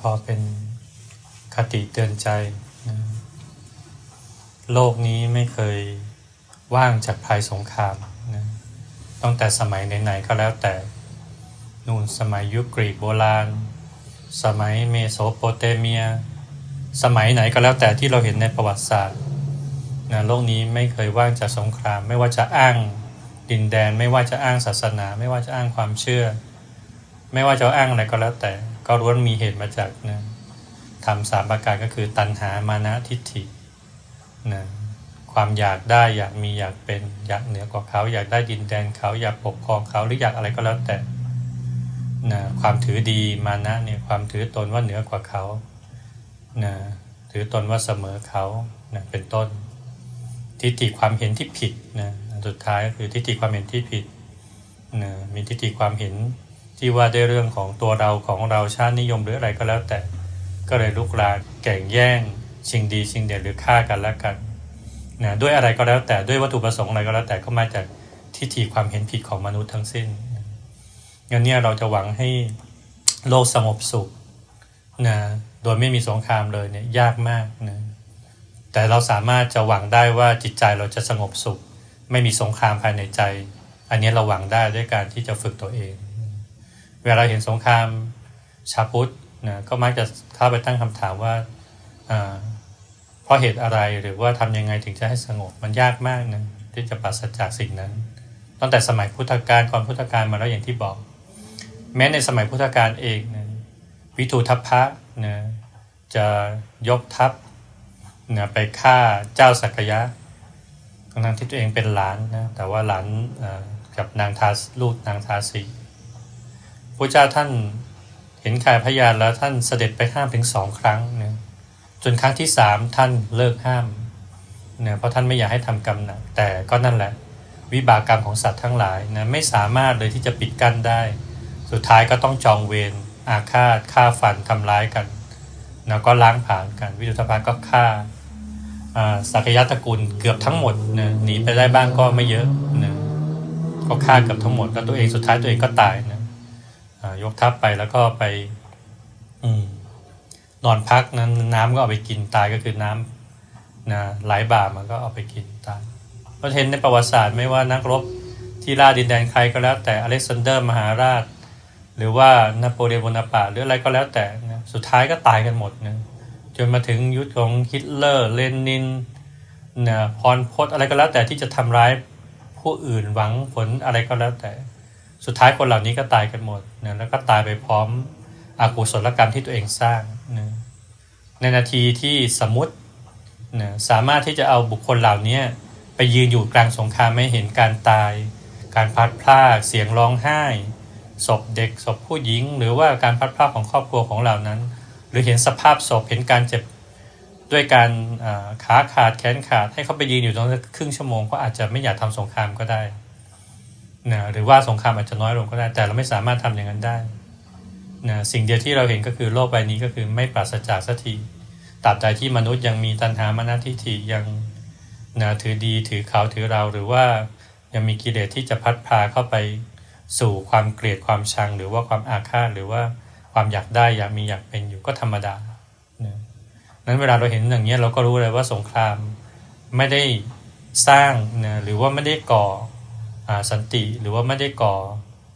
พอเตือนใจนะโลกนี้ไม่เคยว่างจากภัยสงครามนะตั้งแต่สมัยไหนๆก็แล้วแต่นู่นสมัยยุคกรีกโบราณ สมัยเมโสโปเตเมีย สมัยไหนก็แล้วแต่ที่เราเห็นในประวัติศาสตร์นะโลกนี้ไม่เคยว่างจากสงคราม ไม่ว่าจะอ้างดินแดน ไม่ว่าจะอ้างศาสนา ไม่ว่าจะอ้างความเชื่อ ไม่ว่าจะอ้างอะไรก็แล้วแต่ ก็ล้วนมีเหตุมาจากนะทำสามประการก็คือตัณหามานะทิฏฐินะความอยากได้อยากมีอยากเป็นอยากเหนือกว่าเขาอยากได้ดินแดนเขาอยากปกครองเขาหรืออยากอะไรก็แล้วแต่นะความถือดีมานะเนี่ยความถือตนว่าเหนือกว่าเขานะถือตนว่าเสมอเขานะเป็นต้น ทิฏฐิความเห็นที่ผิดนะสุดท้ายก็คือทิฏฐิความเห็นที่ผิดนะมีทิฏฐิความเห็น ที่ว่าด้วยเรื่องของตัวเราของเราชาตินิยมหรืออะไรก็แล้วแต่ ก็เลยลุกลามแก่งแย่ง ชิงดีชิงเด่นหรือฆ่ากันและกันนะด้วยอะไรก็แล้วแต่ด้วยวัตถุประสงค์อะไรก็แล้วแต่ก็มาจากทิฏฐิความเห็นผิดของมนุษย์ทั้งสิ้นงั้นเนี่ยเราจะหวังให้โลกสงบสุขนะโดยไม่มีสงครามเลยเนี่ยยากมากนะแต่เราสามารถจะหวังได้ว่าจิตใจเราจะสงบสุข ไม่มีสงครามภายในใจ อันนี้เราหวังได้ด้วยการที่จะฝึกตัวเอง เวลาเห็นสงครามชาพุทธนะก็มักจะเข้าไปตั้งคำถามว่าเพราะเหตุอะไรหรือว่าทำยังไงถึงจะให้สงบมันยากมากนะที่จะปราศจากสิ่งนั้น ตั้งแต่สมัยพุทธกาลก่อนพุทธกาลมาแล้วอย่างที่บอก แม้ในสมัยพุทธกาลเองนะวิทูทัพพะนะจะยกทัพนะไปฆ่าเจ้าสักยะทั้งที่ตัวเองเป็นหลานนะแต่ว่าหลานกับนางทาสลูกนางทาสี พระเจ้าท่านเห็นข่ายพยานแล้วท่านเสด็จไปห้ามถึงสองครั้งนะจนครั้งที่สามท่านเลิกห้ามนะเพราะท่านไม่อยากให้ทำกรรมหนักแต่ก็นั่นแหละ วิบากกรรมของสัตว์ทั้งหลายนะไม่สามารถเลยที่จะปิดกั้นได้ สุดท้ายก็ต้องจองเวรอาฆาตฆ่าฟันทำร้ายกันแล้วก็ล้างผลาญกัน วิทุทพาก็ฆ่าอ่าสักยะตระกูลเกือบทั้งหมดนะหนีไปได้บ้างก็ไม่เยอะนะก็ฆ่าเกือบทั้งหมดแล้วตัวเองสุดท้ายตัวเองก็ตายนะ ยกทัพไปแล้วก็ไปอนอนพักนั้นน้ำก็เอาไปกินตายก็คือน้ำนะหลายบ่ามันก็เอาไปกินตายเราเห็นในประวัติศาสตร์ไม่ว่านักรบที่ล่าดินแดนใครก็แล้ว แต่อเล็กซานเดอร์มหาราช หรือว่านโปเลียนโบนาปาร์ตหรืออะไรก็แล้วแต่นะสุดท้ายก็ตายกันหมดนะจนมาถึงยุคของฮิตเลอร์เลนินนะพรพศอะไรก็แล้วแต่ที่จะทำร้ายผู้อื่นหวังผลอะไรก็แล้วแต่ สุดท้ายคนเหล่านี้ก็ตายกันหมดนะแล้วก็ตายไปพร้อมอากุศลกรรมที่ตัวเองสร้างนะในนาทีที่สมมตินะสามารถที่จะเอาบุคคลเหล่านี้ไปยืนอยู่กลางสงครามไม่เห็นการตาย การพัดพรากเสียงร้องไห้ศพเด็กศพผู้หญิง หรือว่าการพัดพรากของครอบครัวของเหล่านั้น หรือเห็นสภาพศพเห็นการเจ็บด้วยการขาขาดแขนขาดให้เขาไปยืนอยู่ตรงนั้นครึ่งชั่วโมงก็อาจจะไม่อยากทำสงครามก็ได้ นะหรือว่าสงครามอาจจะน้อยลงก็ได้ แต่เราไม่สามารถทำอย่างนั้นได้นะสิ่งเดียวที่เราเห็นก็คือโลกใบนี้ก็คือไม่ปราศจากสักทีตราบใดที่มนุษย์ยังมีตัณหามานะทิฏฐิยังนะถือดีถือเขาถือเราหรือว่ายังมีกิเลสที่จะพัดพาเข้าไปสู่ความเกลียดความชัง หรือว่าความอาฆาตหรือว่าความอยากได้อยากมีอยากเป็นอยู่ก็ธรรมดานะนั้นเวลาเราเห็นอย่างนี้เราก็รู้เลยว่าสงครามไม่ได้สร้างนะหรือว่าไม่ได้ก่อ สันติหรือว่าไม่ได้ก่อ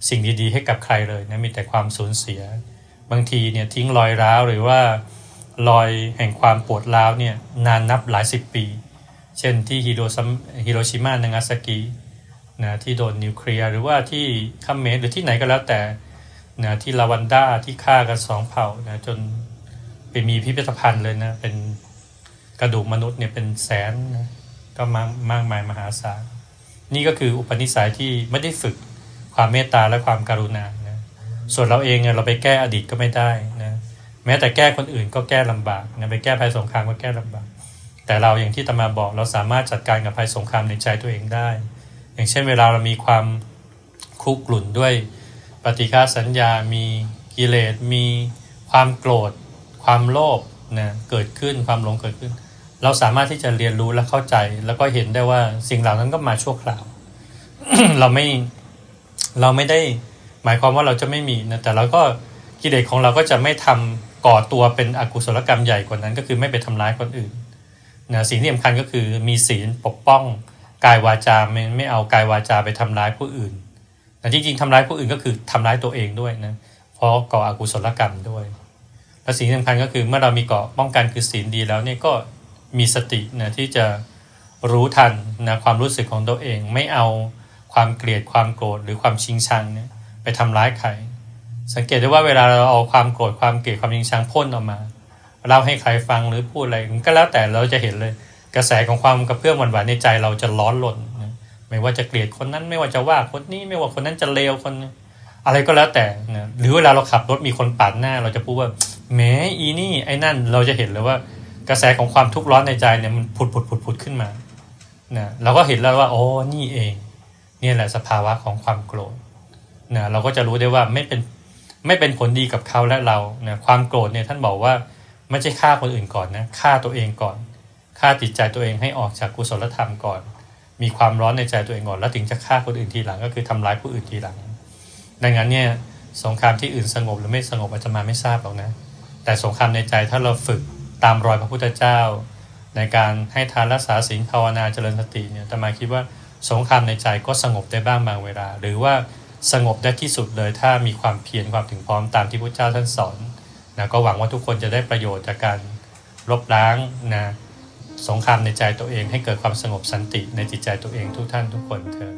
สิ่งดีๆ ให้กับใครเลยนะมีแต่ความสูญเสีย บางทีเนี่ยทิ้งรอยร้าวหรือว่ารอยแห่งความปวดร้าวเนี่ยนานนับหลายสิบปี เช่นที่ฮิโรซัมฮิโรชิมานางาซากินะที่โดนนิวเคลียร์หรือว่าที่คัมเมสหรือที่ไหนก็แล้วแต่นะที่ลาวันด้าที่ฆ่ากันสองเผ่านะจนไปมีพิพิธภัณฑ์เลยนะเป็นกระดูกมนุษย์เนี่ยเป็นแสนนะก็มามากมายมหาศาล นี่ก็คืออุปนิสัยที่ไม่ได้ฝึกความเมตตาและความการุณานะส่วนเราเองเนี่ยเราไปแก้อดีตก็ไม่ได้นะแม้แต่แก้คนอื่นก็แก้ลำบากนะไปแก้ภัยสงครามก็แก้ลำบาก แต่เราอย่างที่ตมาบอกเราสามารถจัดการกับภัยสงครามในใจตัวเองได้ อย่างเช่นเวลาเรามีความคุกรุ่นด้วยปฏิฆาสัญญา มีกิเลส มีความโกรธ ความโลภนะเกิดขึ้น ความหลงเกิดขึ้น เราสามารถที่จะเรียนรู้และเข้าใจ แล้วก็เห็นได้ว่าสิ่งเหล่านั้นก็มาชั่วคราว เราไม่เราไม่ได้หมายความว่าเราจะไม่มีนะแต่เราก็กิเลสของเราก็จะไม่ทก่อตัวเป็นอกุศลกรรมใหญ่กว่านั้น ก็คือไม่ไปทำร้ายคนอื่นนะสิ่งที่สำคัญก็คือมีศีลปกป้องกายวาจาไม่ไม่เอากายวาจาไปทำร้ายผู้อื่นแต่จริงๆทำร้ายผู้อื่นก็คือทำร้ายตัวเองด้วยนะเพราะก่ออกุศลกรรมด้วยและสิ่งสำคัญก็คือเมื่อเรามีเกาะป้องกันคือศีลดีแล้วเนี่ยก็ มีสตินะที่จะรู้ทันนะความรู้สึกของตัวเอง ไม่เอาความเกลียดความโกรธหรือความชิงชังเนี่ยไปทำร้ายใครสังเกตได้ว่าเวลาเราเอาความโกรธความเกลียดความชิงชังพ่นออกมาเล่าให้ใครฟังหรือพูดอะไรก็แล้วแต่เราจะเห็นเลย กระแสของความกระเพื่อมหวั่นไหวในใจเราจะร้อนรนนะไม่ว่าจะเกลียดคนนั้นไม่ว่าจะว่าคนนี้ไม่ว่าคนนั้นจะเลวคนอะไรก็แล้วแต่นะหรือเวลาเราขับรถมีคนปาดหน้า เราจะพูดว่าแหมอีนี่ไอ้นั่นเราจะเห็นเลยว่า กระแสของความทุกข์ร้อนในใจเนี่ยมันผุดผุดผุดผุดขึ้นมานะเราก็เห็นแล้วว่าโอ้นี่เองเนี่ยแหละสภาวะของความโกรธนะเราก็จะรู้ได้ว่าไม่เป็นไม่เป็นผลดีกับเขาและเรานะความโกรธเนี่ยท่านบอกว่าไม่ใช่ฆ่าคนอื่นก่อนนะฆ่าตัวเองก่อนฆ่าจิตใจตัวเองให้ออกจากกุศลธรรมก่อน มีความร้อนในใจตัวเองก่อน แล้วถึงจะฆ่าคนอื่นทีหลัง ก็คือทำร้ายผู้อื่นทีหลัง ดังนั้นเนี่ยสงครามที่อื่นสงบหรือไม่สงบอาจจะมาไม่ทราบหรอกนะ แต่สงครามในใจถ้าเราฝึก ตามรอยพระพุทธเจ้า ในการให้ทานรักษาศีลภาวนาเจริญสติเนี่ยแต่มาคิดว่าสงครามในใจก็สงบได้บ้างบางเวลา หรือว่าสงบได้ที่สุดเลยถ้ามีความเพียรความถึงพร้อมตามที่พระเจ้าท่านสอนนะก็หวังว่าทุกคนจะได้ประโยชน์จากการลบล้างนะสงครามในใจตัวเองให้เกิดความสงบสันติในจิตใจตัวเองทุกท่านทุกคนเถอ